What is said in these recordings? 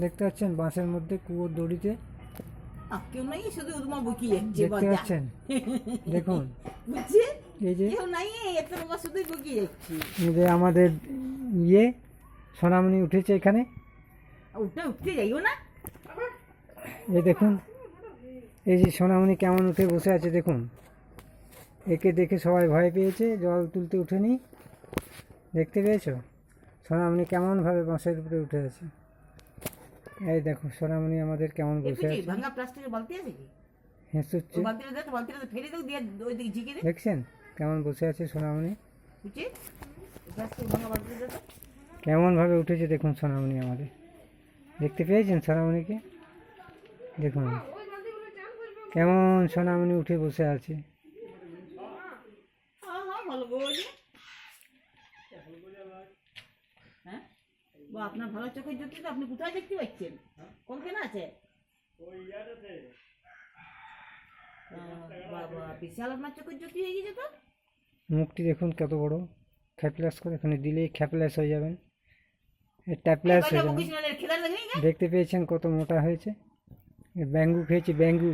দেখতে পাচ্ছেন বাঁশের মধ্যে কুয়োর দড়িতে? কেউ নাই শুধু উদমা বকি যাচ্ছে দেখতে পাচ্ছেন? দেখুন। বুঝছি এই যে কেউ নাই একটা বাবা শুধুই বকি যাচ্ছি। এই যে আমাদের ইয়ে সোনামণি উঠেছে এখানে। উঠে উঠতে যাইও না। এই দেখুন এই যে সোনামণি কেমন উঠে বসে আছে দেখুন। একে দেখে সবাই ভয় পেয়েছে জল তুলতে উঠেনি। দেখতে পেয়েছ? সোনামণি কেমনভাবে বাঁশের উপরে উঠে আছে? এই দেখো সোনামণি আমাদের কেমন বসে আছে? ভাঙা প্লাস্টিকের বালতি আছে কি? হেসুচ্ছে। ওই বালতিটা দেখ বালতিটা ফেলে দাও দিয়ে ওই দিকে ঝিকে দে। দেখছেন কেমন বসে আছে সোনামণি? বুঝছি প্লাস্টিক ভাঙা বালতিটা দে কেমনভাবে উঠেছে দেখুন সোনামণি আমাদের। দেখতে পেয়েছেন সোনামণিকে? দেখুন। কেমন সোনামণি উঠে বসে আছে। হ্যাঁ হ্যাঁ ভালো। হ্যাঁ বা আপনার ভালো চোখের জ্যোতি তো আপনি কোথায় দেখতে পাচ্ছেন? কোন কেন আছে বাবা বিশাল আপনার চোখের জ্যোতি হয়ে গেছে তো? মুখটি দেখুন কত বড়। খ্যাপলাস করে এখানে দিলেই খ্যাপলাস হয়ে যাবেন। ট্যাপলাস হয়ে যাবেন দেখতে পেয়েছেন কত মোটা হয়েছে? ব্যাঙ্গু খেয়েছে ব্যাঙ্গু।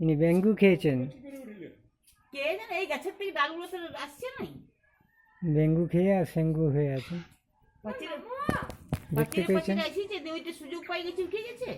ইনি ব্যাঙ্গু খেয়েছেন। কে জানে এই গাছের থেকে ডালগুলো তো আসছে নাই? ব্যাঙ্গু খেয়ে আর সেঙ্গু হয়ে আছে। দেখতে পেয়েছেন? সুযোগ পাই গেছে উঠে গেছে?